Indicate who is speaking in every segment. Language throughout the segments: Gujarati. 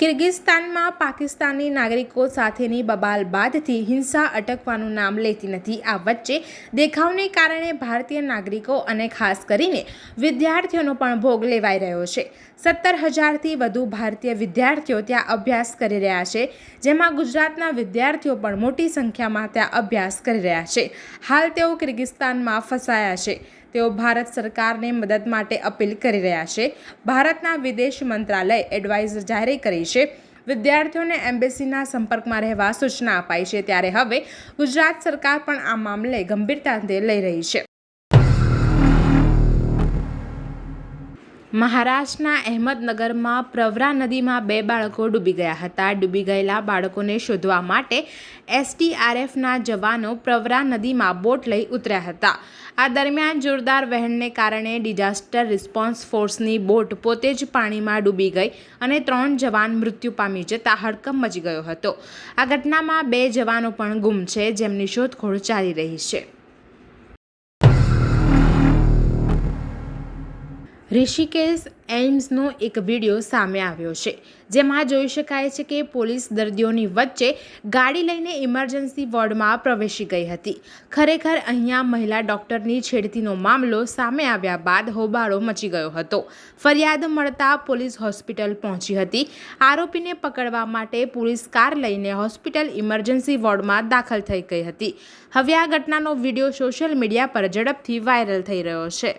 Speaker 1: કિર્ગિસ્તાનમાં પાકિસ્તાની નાગરિકો સાથેની બબાલ બાદથી હિંસા અટકવાનું નામ લેતી નથી. આ વચ્ચે દેખાવને કારણે ભારતીય નાગરિકો અને ખાસ કરીને વિદ્યાર્થીઓનો પણ ભોગ લેવાઈ રહ્યો છે. સત્તર હજારથી વધુ ભારતીય વિદ્યાર્થીઓ ત્યાં અભ્યાસ કરી રહ્યા છે, જેમાં ગુજરાતના વિદ્યાર્થીઓ પણ મોટી સંખ્યામાં ત્યાં અભ્યાસ કરી રહ્યા છે. હાલ તેઓ કિર્ગિસ્તાનમાં ફસાયા છે. તેઓ ભારત સરકારને મદદ માટે અપીલ કરી રહ્યા છે. ભારતના વિદેશ મંત્રાલય એડવાઇઝર જાહેર કરી છે. વિદ્યાર્થીઓને એમ્બેસીના સંપર્કમાં રહેવા સૂચના અપાઈ છે. ત્યારે હવે ગુજરાત સરકાર પણ આ મામલે ગંભીરતાથી લઈ રહી છે. મહારાષ્ટ્રના અહેમદનગરમાં પ્રવરા નદીમાં બે બાળકો ડૂબી ગયા હતા. ડૂબી ગયેલા બાળકોને શોધવા માટે એસટીઆરએફના જવાનો પ્રવરા નદીમાં બોટ લઈ ઉતર્યા હતા. આ દરમિયાન જોરદાર વહેણને કારણે ડિઝાસ્ટર રિસ્પોન્સ ફોર્સની બોટ પોતે જ પાણીમાં ડૂબી ગઈ અને ત્રણ જવાન મૃત્યુ પામી જતા હડકંપ મચી ગયો હતો. આ ઘટનામાં બે જવાનો પણ ગુમ છે. જેમની શોધખોળ ચાલી રહી છે. ઋષિકેશ એઇમ્સનો એક વીડિયો સામે આવ્યો છે, જેમાં જોઈ શકાય છે કે પોલીસ દર્દીઓની વચ્ચે ગાડી લઈને ઇમરજન્સી વોર્ડમાં પ્રવેશી ગઈ હતી. ખરેખર અહીંયા મહિલા ડૉક્ટરની છેડતીનો મામલો સામે આવ્યા બાદ હોબાળો મચી ગયો હતો. ફરિયાદ મળતા પોલીસ હોસ્પિટલ પહોંચી હતી. આરોપીને પકડવા માટે પોલીસ કાર લઈને હોસ્પિટલ ઇમરજન્સી વોર્ડમાં દાખલ થઈ ગઈ હતી. હવે આ ઘટનાનો વીડિયો સોશિયલ મીડિયા પર ઝડપથી વાયરલ થઈ રહ્યો છે.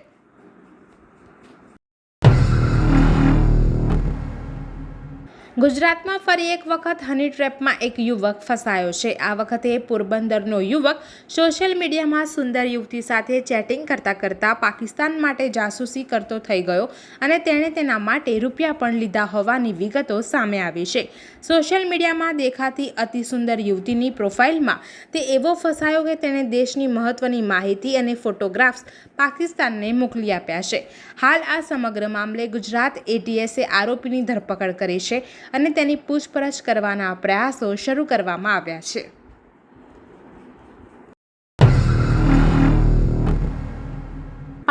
Speaker 1: ગુજરાતમાં ફરી એક વખત હની ટ્રેપમાં એક યુવક ફસાયો છે. આ વખતે પોરબંદરનો યુવક સોશિયલ મીડિયામાં સુંદર યુવતી સાથે ચેટિંગ કરતાં કરતાં પાકિસ્તાન માટે જાસૂસી કરતો થઈ ગયો અને તેણે તેના માટે રૂપિયા પણ લીધા હોવાની વિગતો સામે આવી છે. સોશિયલ મીડિયામાં દેખાતી અતિ સુંદર યુવતીની પ્રોફાઇલમાં તે એવો ફસાયો કે તેણે દેશની મહત્ત્વની માહિતી અને ફોટોગ્રાફ્સ પાકિસ્તાનને મોકલી આપ્યા છે. હાલ આ સમગ્ર મામલે ગુજરાત એટીએસે આરોપીની ધરપકડ કરી છે. અને તેની પૂછપરછ કરવાના પ્રયાસો શરૂ કરવામાં આવ્યા છે.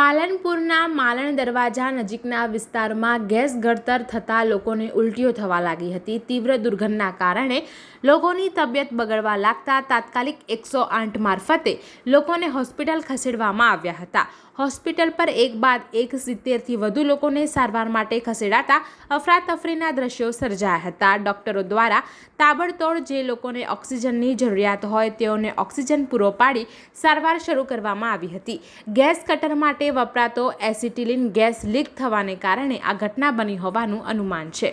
Speaker 1: પાલનપુરના માલણ દરવાજા નજીકના વિસ્તારમાં ગેસ ગળતર થતાં લોકોને ઉલટીઓ થવા લાગી હતી. તીવ્ર દુર્ગંધના કારણે લોકોની તબિયત બગડવા લાગતા તાત્કાલિક એકસો આઠ મારફતે લોકોને હોસ્પિટલ ખસેડવામાં આવ્યા હતા. હોસ્પિટલ પર એક બાદ એક સિત્તેરથી વધુ લોકોને સારવાર માટે ખસેડાતા અફરાતફરીના દ્રશ્યો સર્જાયા હતા. ડોક્ટરો દ્વારા તાબડતોડ જે લોકોને ઓક્સિજનની જરૂરિયાત હોય તેઓને ઓક્સિજન પૂરો પાડી સારવાર શરૂ કરવામાં આવી હતી. ગેસ કટર માટે વપરાતો એસિટિલિન ગેસ લીક થવાને કારણે આ ઘટના બની હોવાનું અનુમાન છે.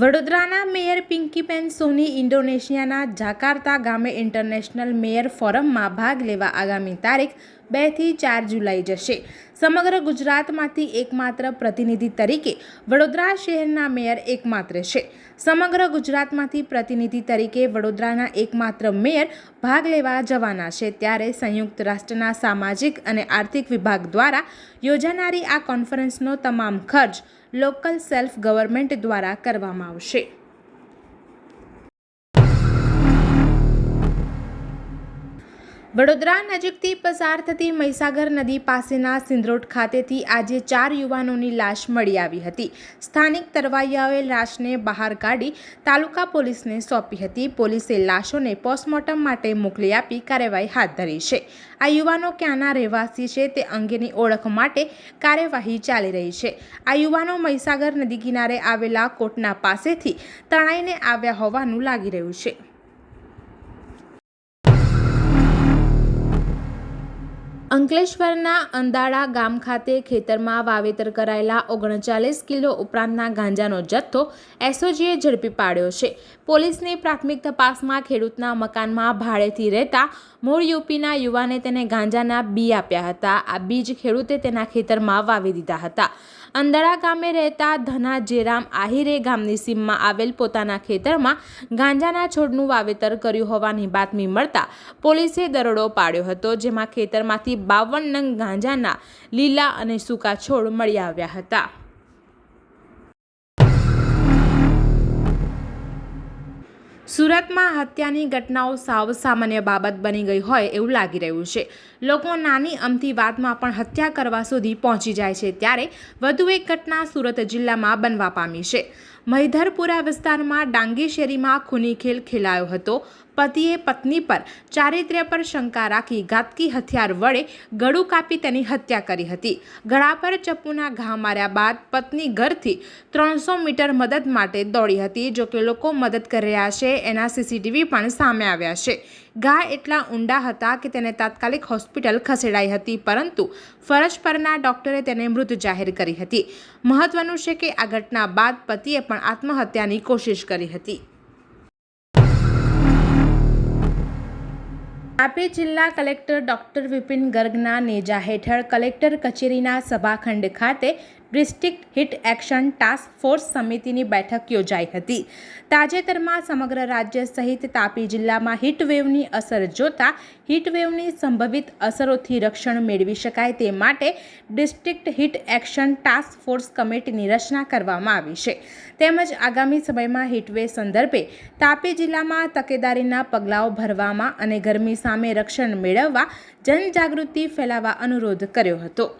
Speaker 1: વડોદરાના મેયર પિંકીબેન સોની ઇન્ડોનેશિયાના જાકાર્તા ગામે ઇન્ટરનેશનલ મેયર ફોરમમાં ભાગ લેવા આગામી તારીખ બેથી ચાર જુલાઈ જશે. સમગ્ર ગુજરાતમાંથી એકમાત્ર પ્રતિનિધિ તરીકે વડોદરા શહેરના મેયર એકમાત્ર છે. સમગ્ર ગુજરાતમાંથી પ્રતિનિધિ તરીકે વડોદરાના એકમાત્ર મેયર ભાગ લેવા જવાના છે. ત્યારે સંયુક્ત રાષ્ટ્રના સામાજિક અને આર્થિક વિભાગ દ્વારા યોજાનારી આ કોન્ફરન્સનો તમામ ખર્ચ લોકલ સેલ્ફ ગવર્મેન્ટ દ્વારા કરવામાં આવશે. વડોદરા નજીકથી પસાર થતી મહીસાગર નદી પાસેના સિંદ્રોટ ખાતેથી આજે ચાર યુવાનોની લાશ મળી આવી હતી. સ્થાનિક તરવૈયાઓએ લાશને બહાર કાઢી તાલુકા પોલીસને સોંપી હતી. પોલીસે લાશોને પોસ્ટમોર્ટમ માટે મોકલી આપી કાર્યવાહી હાથ ધરી છે. આ યુવાનો ક્યાંના રહેવાસી છે તે અંગેની ઓળખ માટે કાર્યવાહી ચાલી રહી છે. આ યુવાનો મહીસાગર નદી કિનારે આવેલા કોટના પાસેથી તણાઈને આવ્યા હોવાનું લાગી રહ્યું છે. અંકલેશ્વરના અંદાળા ગામ ખાતે ખેતરમાં વાવેતર કરાયેલા ઓગણચાલીસ કિલો ઉપરાંતના ગાંજાનો જથ્થો એસઓજીએ ઝડપી પાડ્યો છે. પોલીસની પ્રાથમિક તપાસમાં ખેડૂતના મકાનમાં ભાડેથી રહેતા મૂળ યુપીના યુવાને તેને ગાંજાના બી આપ્યા હતા. આ બીજ ખેડૂતે તેના ખેતરમાં વાવી દીધા હતા. અંદડા ગામે રહેતા ધના જેરામ આહિરે ગામની સીમમાં આવેલ પોતાના ખેતરમાં ગાંજાના છોડનું વાવેતર કર્યું હોવાની બાતમી મળતા પોલીસે દરોડો પાડ્યો હતો, જેમાં ખેતરમાંથી બાવન નંગ ગાંજાના લીલા અને સૂકા છોડ મળી આવ્યા હતા. સુરતમાં હત્યાની ઘટનાઓ સાવ સામાન્ય બાબત બની ગઈ હોય એવું લાગી રહ્યું છે. લોકો નાની અમથી વાતમાં પણ હત્યા કરવા સુધી પહોંચી જાય છે ત્યારે વધુ એક ઘટના સુરત જિલ્લામાં બનવા પામી છે. મહિધરપુરા વિસ્તારમાં ડાંગી શેરીમાં ખૂની ખેલ ખેલાયો હતો. પતિએ પત્ની પર ચારિત્ર્ય પર શંકા રાખી ઘાતકી હથિયાર વડે ગળું કાપી તેની હત્યા કરી હતી. ગળા પર ચપ્પુના ઘા માર્યા બાદ પત્ની ઘરથી ત્રણસો મીટર મદદ માટે દોડી હતી. જોકે લોકો મદદ કરી રહ્યા છે, એના સીસીટીવી પણ સામે આવ્યા છે. ઘા એટલા ઊંડા હતા કે તેને તાત્કાલિક હોસ્પિટલ ખસેડાઈ હતી, પરંતુ ફરજ પરના ડોક્ટરે તેને મૃત જાહેર કરી હતી. મહત્વનું છે કે આ ઘટના બાદ પતિએ પણ આત્મહત્યાની કોશિશ કરી હતી. તાપી જિલ્લા કલેક્ટર ડોક્ટર વિપિન ગર્ગના નેજા હેઠળ કલેક્ટર કચેરીના સભાખંડ ખાતે district heat action task force સમિતિની બેઠક યોજાઈ હતી. તાજેતરમાં સમગ્ર રાજ્ય સહિત તાપી જિલ્લામાં હીટવેવની અસર જોતા હીટવેવની સંભવિત અસરોથી રક્ષણ મેળવી શકાય તે માટે district heat action task force કમિટીની રચના કરવામાં આવી છે. તેમજ આગામી સમયમાં હીટવે સંદર્ભે તાપી જિલ્લામાં તકેદારીના પગલાઓ ભરવામાં અને ગરમી સામે રક્ષણ મેળવવા જનજાગૃતિ ફેલાવવા અનુરોધ કર્યો હતો.